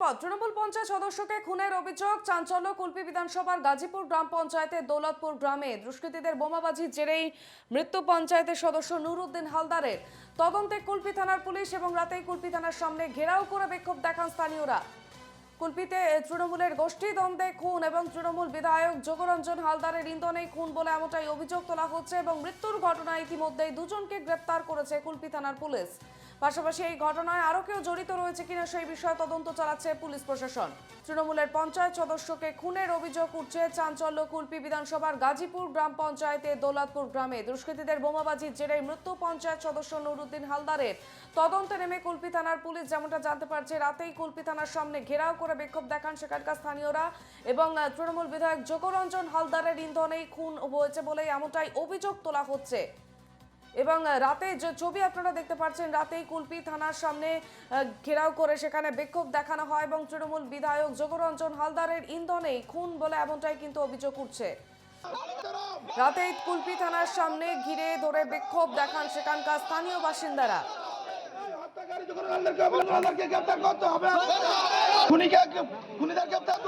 তৃণমূল পঞ্চায়েত সদস্যকে খুনের অভিযোগ, চাঞ্চল্য, কুলপি বিধানসভার গাজীপুর গ্রাম পঞ্চায়েতের দৌলতপুর গ্রামে দুষ্কৃতীদের বোমাবাজির জেরেই মৃত্যু পঞ্চায়েতের সদস্য নুরুদ্দিন হালদারের। তদন্তে কুলপি থানার পুলিশ এবং রাতেই কুলপি থানার সামনে ঘেরাও করে বিক্ষোভ দেখান স্থানীয়রা। কুলপিতে তৃণমূলের গোষ্ঠী দ্বন্দ্বে খুন এবং তৃণমূল বিধায়ক যোগরঞ্জন হালদারের ইন্ধনেই খুন বলে এমনটাই অভিযোগ তোলা হচ্ছে এবং মৃত্যুর ঘটনায় ইতিমধ্যেই দুজনকে গ্রেপ্তার করেছে কুলপি থানার পুলিশ। পাশাপাশি এই ঘটনায় আরও কেউ জড়িত রয়েছে কিনা সেই বিষয়ে তদন্ত চালাচ্ছে পুলিশ প্রশাসন। তৃণমূলের পঞ্চায়েত সদস্যকে খুনের অভিযোগ উঠছে চাঞ্চল্য কুলপি বিধানসভার গাজীপুর গ্রাম পঞ্চায়েতের দৌলতপুর গ্রামে। দুষ্কৃতীদের বোমাবাজির জেরে মৃত্যু পঞ্চায়েত সদস্য নুরুদ্দিন হালদারের। তদন্তে নেমে কুলপি থানার পুলিশ যেমনটা জানতে পারছে, রাতেই কুলপি থানার সামনে ঘেরাও করে বিক্ষোভ দেখান সেখানকার স্থানীয়রা এবং তৃণমূল বিধায়ক যোগরঞ্জন হালদারের ইন্ধনেই খুন হয়েছে বলে এমনটাই অভিযোগ তোলা হচ্ছে। এবং রাতে যে ছবি আপনারা দেখতে পাচ্ছেন, রাতেই কুলপি থানার সামনে ঘেরাও করে সেখানে বিক্ষোভ দেখানো হয় এবং তৃণমূল বিধায়ক যোগরঞ্জন হালদারের ইন্ধনেই খুন বলে এমনটাই কিন্তু অভিযোগ উঠছে। রাতেই কুলপি থানার সামনে ঘিরে ধরে বিক্ষোভ দেখান সেখানকার স্থানীয় বাসিন্দারা। যখন আল্লাহকে অবলম্বন আল্লাহকে গ্রেফতার করতে হবে খুনিকে খুনিদের গ্রেফতার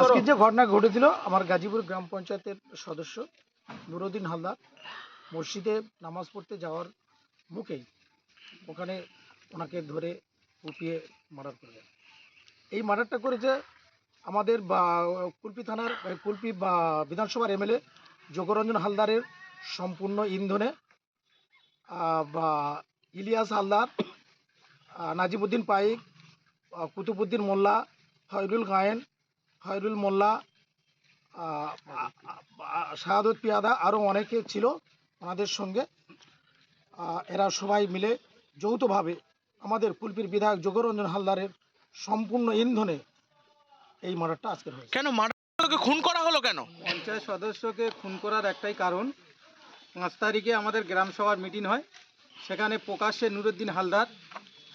আজকে যে ঘটনা ঘটেছিল, আমার গাজীপুর গ্রাম পঞ্চায়েতের সদস্য নুরুদ্দিন হালদার মসজিদে নামাজ পড়তে যাওয়ার মুখেই ওখানে ওনাকে ধরে কুপিয়ে মার্ডার করে এই মার্ডারটা করেছে আমাদের কুলপি থানার কুলপি বিধানসভার এমএলএ যোগরঞ্জন হালদারের সম্পূর্ণ ইন্ধনে বা ইলিয়াস হালদার নাজিবুদ্দিন পাইক কুতুবুদ্দিন মোল্লা ফয়রুল গায়েন ফয়রুল মোল্লা শাহাদত পিয়াদা আরও অনেকে ছিল ওনাদের সঙ্গে। এরা সবাই মিলে যৌথভাবে আমাদের কুলপির বিধায়ক যোগরঞ্জন হালদারের সম্পূর্ণ ইন্ধনে এই মার্ডারটা আজকের হয়েছে। কেন মার্ডারকে খুন করা হলো কেন? পঞ্চায়েত সদস্যকে খুন করার একটাই কারণ পাঁচ তারিখে আমাদের গ্রাম সভার মিটিং হয় সেখানে প্রকাশ্যে নুরুদ্দিন হালদার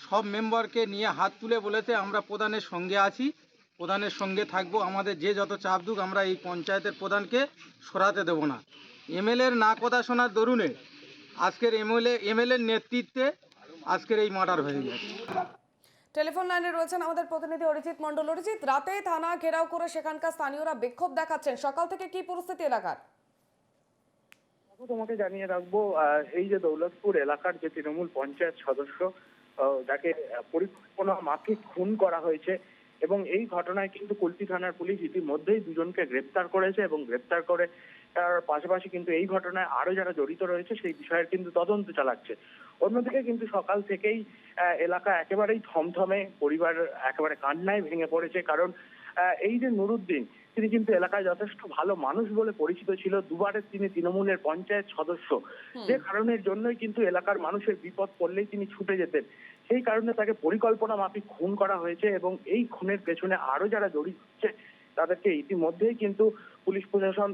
সব মেম্বারকে নিয়ে হাত তুলে বলেছে আমরা প্রধানের সঙ্গে আছি প্রধানের সঙ্গে থাকব আমাদের যে যত চাপ দুক আমরা এই পঞ্চায়েতের প্রধানকে সরাতে দেব না। এমএলএর না কথা শোনার দরুনে আজকের এমএলএ এমএলএর নেতৃত্বে আজকের এই মার্ডার হয়ে গেছে। টেলিফোন লাইনে রয়েছেন আমাদের প্রতিনিধি অরিজিৎ মন্ডল অরিজিৎ, রাতে থানা ঘেরাও করে সেখানকার স্থানীয়রা বিক্ষোভ দেখাচ্ছেন। সকাল থেকে কি পরিস্থিতি এলাকার? তোমাকে জানিয়ে রাখব এই যে দৌলতপুর এলাকার যে তৃণমূল পঞ্চায়েত সদস্য যাকে পরিকল্পনা মাফিক খুন করা হয়েছে এবং এই ঘটনায় কিন্তু কুলপি থানার পুলিশ ইতিমধ্যেই দুজনকে গ্রেপ্তার করেছে এবং গ্রেপ্তার করে তার পাশাপাশি কিন্তু এই ঘটনায় আরও যারা জড়িত রয়েছে সেই বিষয়ের কিন্তু তদন্ত চালাচ্ছে। অন্যদিকে কিন্তু সকাল থেকেই এলাকা একেবারেই থমথমে পরিবার একেবারে কান্নায় ভেঙে পড়েছে। কারণ এই যে নুরুদ্দিন তিনি কিন্তু এলাকায় যথেষ্ট ভালো মানুষ বলে পরিচিত ছিল। দুবারের তিনি তৃণমূলের পঞ্চায়েত সদস্য। যে কারণের জন্যই কিন্তু এলাকার মানুষের বিপদ পড়লেই তিনি ছুটে যেতেন। সেই কারণে তাকে পরিকল্পনা মাফিক খুন করা হয়েছে এবং এই খুনের পেছনে আরও যারা জড়িত হচ্ছে তাদেরকে ইতিমধ্যেই কিন্তু পুলিশ প্রশাসন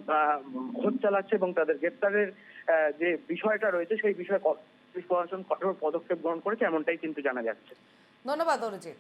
খোঁজ চালাচ্ছে এবং তাদের গ্রেপ্তারের যে বিষয়টা রয়েছে সেই বিষয়ে পুলিশ প্রশাসন কঠোর পদক্ষেপ গ্রহণ করেছে, এমনটাই কিন্তু জানা যাচ্ছে। ধন্যবাদ অরিজিৎ।